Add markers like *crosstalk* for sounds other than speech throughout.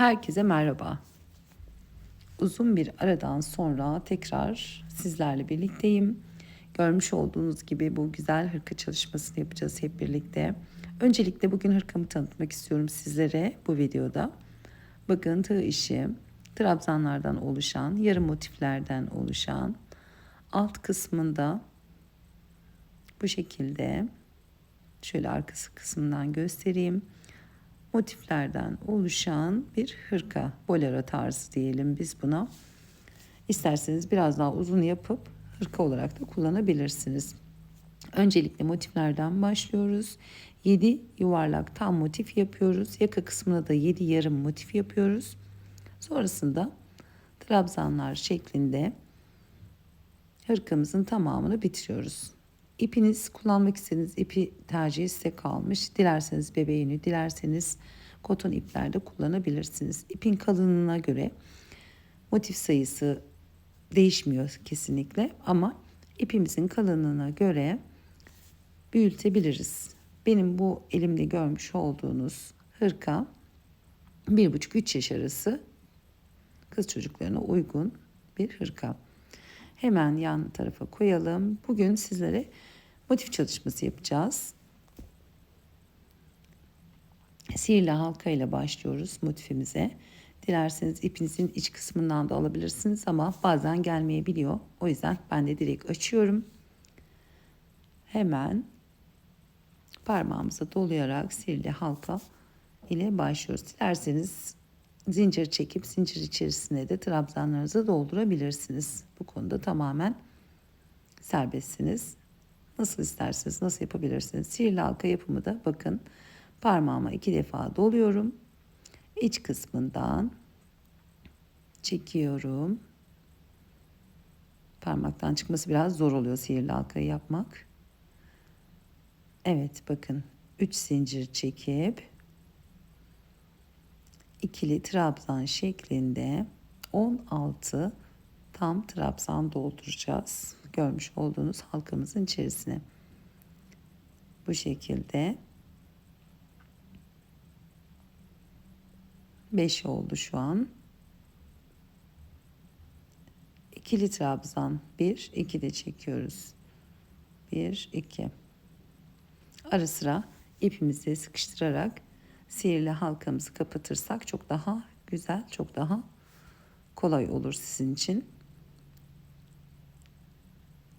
Herkese merhaba. Uzun bir aradan sonra tekrar sizlerle birlikteyim. Görmüş olduğunuz gibi bu güzel hırka çalışmasını yapacağız hep birlikte. Öncelikle bugün hırkamı tanıtmak istiyorum sizlere bu videoda. Bakın tığ işi, trabzanlardan oluşan, yarım motiflerden oluşan, alt kısmında bu şekilde şöyle arkası kısmından göstereyim motiflerden oluşan bir hırka, bolero tarzı diyelim biz buna. İsterseniz biraz daha uzun yapıp hırka olarak da kullanabilirsiniz. Öncelikle motiflerden başlıyoruz. 7 yuvarlak tam motif yapıyoruz. Yaka kısmına da 7 yarım motif yapıyoruz. Sonrasında trabzanlar şeklinde hırkamızın tamamını bitiriyoruz. İpiniz kullanmak istediğiniz ipi tercih size kalmış. Dilerseniz bebeğini, dilerseniz koton iplerde kullanabilirsiniz. İpin kalınlığına göre motif sayısı değişmiyor kesinlikle ama ipimizin kalınlığına göre büyütebiliriz. Benim bu elimde görmüş olduğunuz hırka 1,5-3 yaş arası kız çocuklarına uygun bir hırka. Hemen yan tarafa koyalım. Bugün sizlere motif çalışması yapacağız. Sihirli halka ile başlıyoruz motifimize. Dilerseniz ipinizin iç kısmından da alabilirsiniz ama bazen gelmeyebiliyor. O yüzden ben de direkt açıyorum. Hemen parmağımıza dolayarak sihirli halka ile başlıyoruz. Dilerseniz zincir çekip zincir içerisine de trabzanlarınızı doldurabilirsiniz. Bu konuda tamamen serbestsiniz. Nasıl isterseniz nasıl yapabilirsiniz. Sihirli halka yapımı da bakın parmağıma iki defa doluyorum. İç kısmından çekiyorum. Parmaktan çıkması biraz zor oluyor sihirli halkayı yapmak. Evet bakın 3 zincir çekip ikili trabzan şeklinde 16 tam trabzan dolduracağız. Görmüş olduğunuz halkamızın içerisine. Bu şekilde 5 oldu şu an. İkili trabzan 1, 2 de çekiyoruz. 1, 2. Ara sıra ipimizi sıkıştırarak sihirli halkamızı kapatırsak çok daha güzel, çok daha kolay olur sizin için.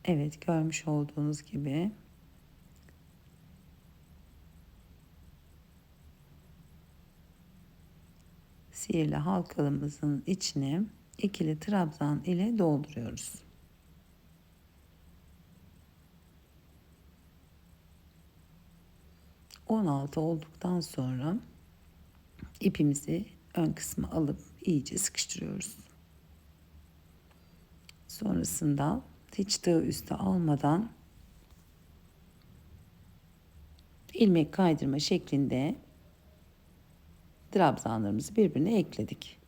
Evet, görmüş olduğunuz gibi sihirli halkalımızın içine ikili trabzan ile dolduruyoruz. On altı olduktan sonra ipimizi ön kısmı alıp iyice sıkıştırıyoruz. Sonrasında hiç tığ üstü almadan ilmek kaydırma şeklinde trabzanlarımızı birbirine ekledik.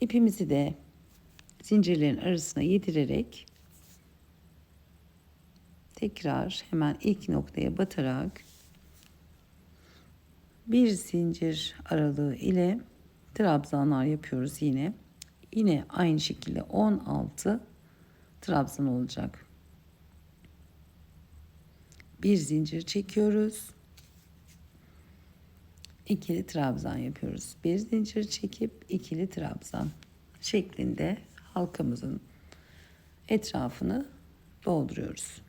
İpimizi de zincirlerin arasına yedirerek tekrar hemen ilk noktaya batarak bir zincir aralığı ile trabzanlar yapıyoruz yine. Yine aynı şekilde 16 trabzan olacak. Bir zincir çekiyoruz. İkili trabzan yapıyoruz. Bir zincir çekip ikili trabzan şeklinde halkamızın etrafını dolduruyoruz.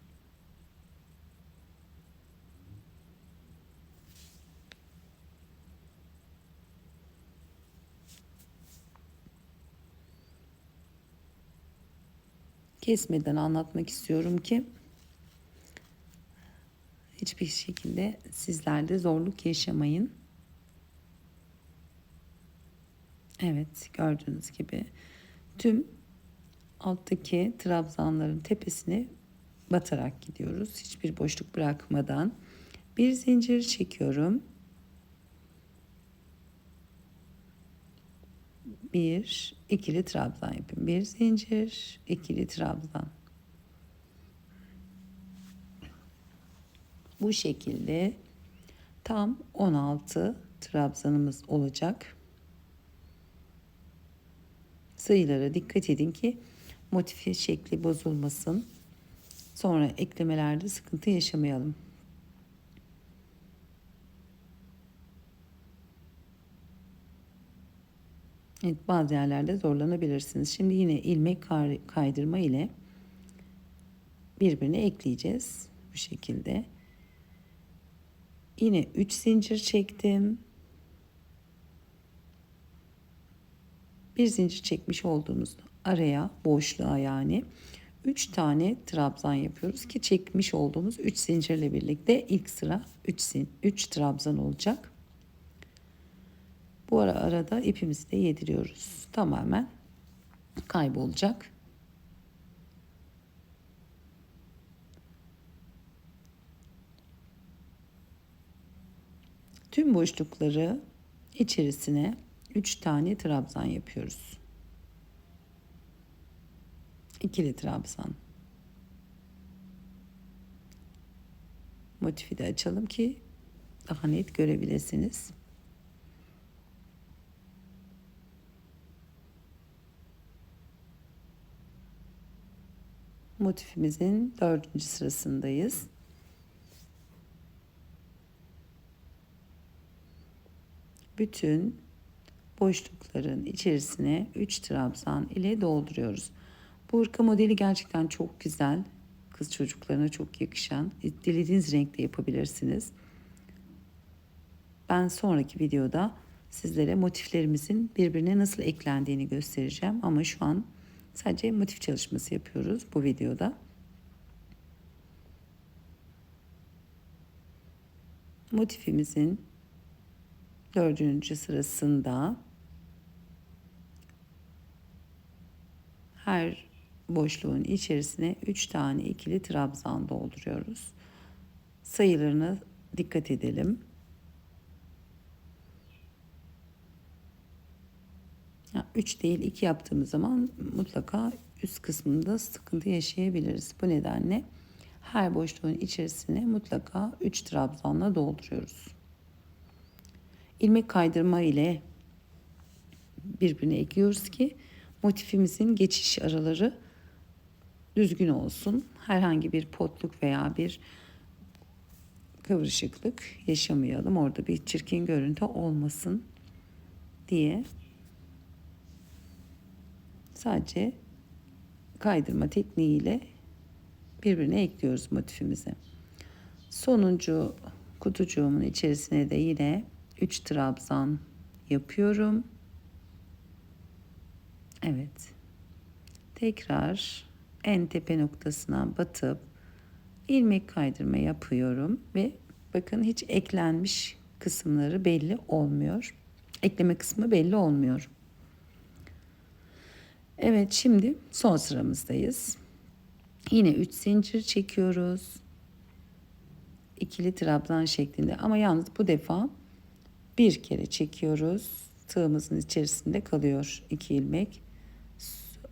Kesmeden anlatmak istiyorum ki hiçbir şekilde sizlerde zorluk yaşamayın. Evet gördüğünüz gibi tüm alttaki trabzanların tepesine batarak gidiyoruz. Hiçbir boşluk bırakmadan bir zincir çekiyorum. Bir ikili trabzan yapayım. Bir zincir, ikili trabzan. Bu şekilde tam 16 trabzanımız olacak. sayılara dikkat edin ki motifi şekli bozulmasın. Sonra eklemelerde sıkıntı yaşamayalım. Evet, bazı yerlerde zorlanabilirsiniz. Şimdi yine ilmek kaydırma ile birbirine ekleyeceğiz bu şekilde. Yine 3 zincir çektim. Bir zincir çekmiş olduğumuz araya, boşluğa yani 3 tane trabzan yapıyoruz ki çekmiş olduğumuz 3 zincirle birlikte ilk sıra 3 3 trabzan olacak. Bu ara arada ipimizi de yediriyoruz. Tamamen kaybolacak. Tüm boşlukları içerisine 3 tane trabzan yapıyoruz. İkili trabzan. Motifi de açalım ki daha net görebilirsiniz. Motifimizin dördüncü sırasındayız. Bütün boşlukların içerisine 3 trabzan ile dolduruyoruz. Bu hırka modeli gerçekten çok güzel. Kız çocuklarına çok yakışan. Dilediğiniz renkte yapabilirsiniz. Ben sonraki videoda sizlere motiflerimizin birbirine nasıl eklendiğini göstereceğim. Ama şu an sadece motif çalışması yapıyoruz bu videoda. Motifimizin dördüncü sırasında her boşluğun içerisine 3 tane ikili trabzan dolduruyoruz. Sayılarına dikkat edelim. 3 değil 2 yaptığımız zaman mutlaka üst kısmında sıkıntı yaşayabiliriz. Bu nedenle her boşluğun içerisine mutlaka 3 trabzanla dolduruyoruz. İlmek kaydırma ile birbirine ekliyoruz ki motifimizin geçiş araları düzgün olsun. Herhangi bir potluk veya bir kıvrışıklık yaşamayalım. Orada bir çirkin görüntü olmasın diye sadece kaydırma tekniğiyle birbirine ekliyoruz motifimizi. Sonuncu kutucuğumun içerisine de yine 3 trabzan yapıyorum. Evet. Tekrar en tepe noktasına batıp ilmek kaydırma yapıyorum ve bakın hiç eklenmiş kısımları belli olmuyor. Ekleme kısmı belli olmuyor. Evet şimdi son sıramızdayız. Yine 3 zincir çekiyoruz. İkili trabzan şeklinde ama yalnız bu defa bir kere çekiyoruz. Tığımızın içerisinde kalıyor iki ilmek.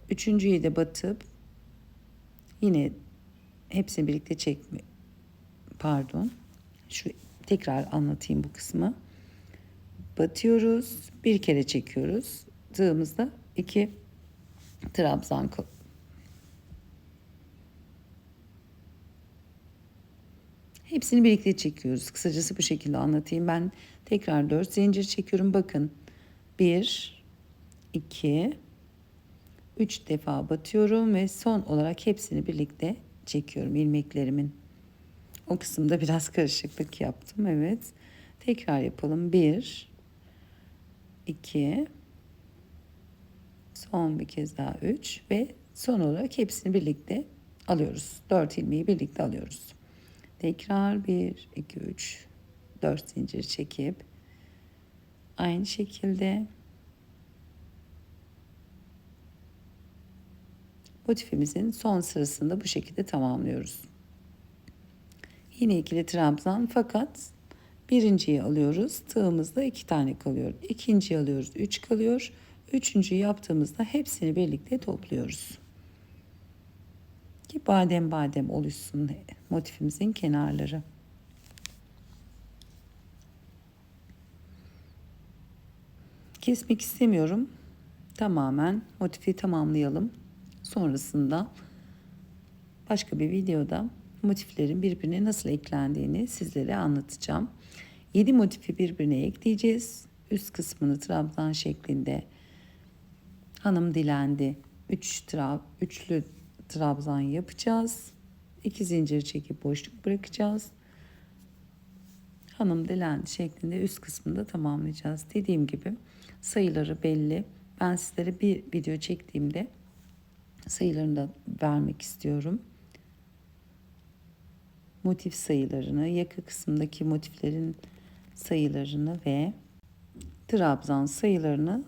Üçüncüyü de batıp yine hepsini birlikte çekme pardon şu tekrar anlatayım bu kısmı batıyoruz bir kere çekiyoruz tığımızda iki trabzan Hepsini birlikte çekiyoruz. Kısacası bu şekilde anlatayım. Ben tekrar 4 zincir çekiyorum. Bakın 1, 2, 3 defa batıyorum ve son olarak hepsini birlikte çekiyorum ilmeklerimin. O kısımda *laughs* biraz karışıklık yaptım. Evet. Tekrar yapalım. 1, 2, son bir kez daha 3 ve son olarak hepsini birlikte alıyoruz. 4 ilmeği birlikte alıyoruz. Tekrar 1, 2, 3, 4 zincir çekip aynı şekilde motifimizin son sırasında bu şekilde tamamlıyoruz. Yine ikili trabzan fakat birinciyi alıyoruz. Tığımızda iki tane kalıyor. İkinciyi alıyoruz. Üç kalıyor. Üçüncüyü yaptığımızda hepsini birlikte topluyoruz. Ki badem badem oluşsun motifimizin kenarları. Kesmek istemiyorum. tamamen motifi tamamlayalım. Sonrasında başka bir videoda motiflerin birbirine nasıl eklendiğini sizlere anlatacağım. 7 motifi birbirine ekleyeceğiz. Üst kısmını trabzan şeklinde hanım dilendi. 3 trab üçlü trabzan yapacağız. 2 zincir çekip boşluk bırakacağız. Hanım dilendi şeklinde üst kısmında tamamlayacağız. Dediğim gibi sayıları belli. Ben sizlere bir video çektiğimde sayılarını da vermek istiyorum. Motif sayılarını, yaka kısmındaki motiflerin sayılarını ve trabzan sayılarını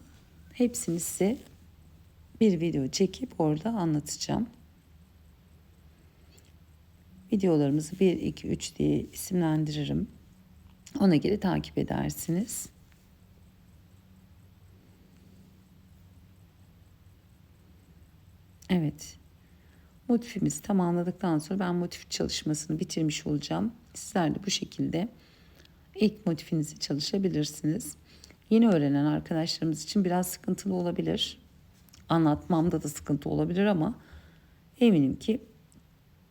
hepsini size bir video çekip orada anlatacağım. Videolarımızı 1, 2, 3 diye isimlendiririm. Ona göre takip edersiniz. Evet. Motifimizi tamamladıktan sonra ben motif çalışmasını bitirmiş olacağım. Sizler de bu şekilde ilk motifinizi çalışabilirsiniz. Yeni öğrenen arkadaşlarımız için biraz sıkıntılı olabilir. Anlatmamda da sıkıntı olabilir ama eminim ki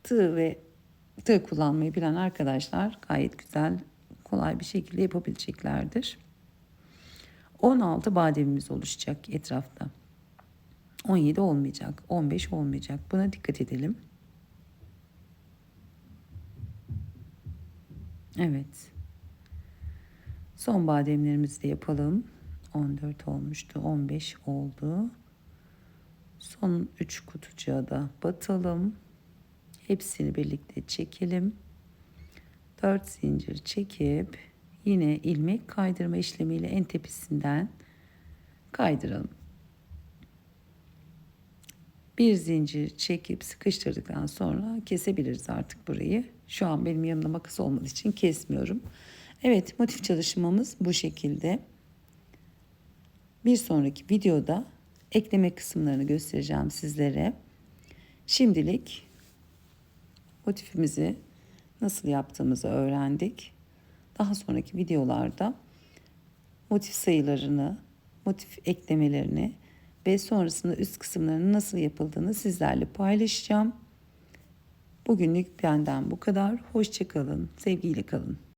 tığ ve tığ kullanmayı bilen arkadaşlar gayet güzel, kolay bir şekilde yapabileceklerdir. 16 bademimiz oluşacak etrafta. 17 olmayacak, 15 olmayacak. Buna dikkat edelim. Evet. Son bademlerimizi de yapalım. 14 olmuştu, 15 oldu. Son 3 kutucuğa da batalım. Hepsini birlikte çekelim. 4 zincir çekip yine ilmek kaydırma işlemiyle en tepesinden kaydıralım. Bir zincir çekip sıkıştırdıktan sonra kesebiliriz artık burayı. Şu an benim yanımda makas olmadığı için kesmiyorum. Evet motif çalışmamız bu şekilde. Bir sonraki videoda ekleme kısımlarını göstereceğim sizlere. Şimdilik motifimizi nasıl yaptığımızı öğrendik. Daha sonraki videolarda motif sayılarını, motif eklemelerini ve sonrasında üst kısımlarının nasıl yapıldığını sizlerle paylaşacağım. Bugünlük benden bu kadar. Hoşçakalın, sevgiyle kalın.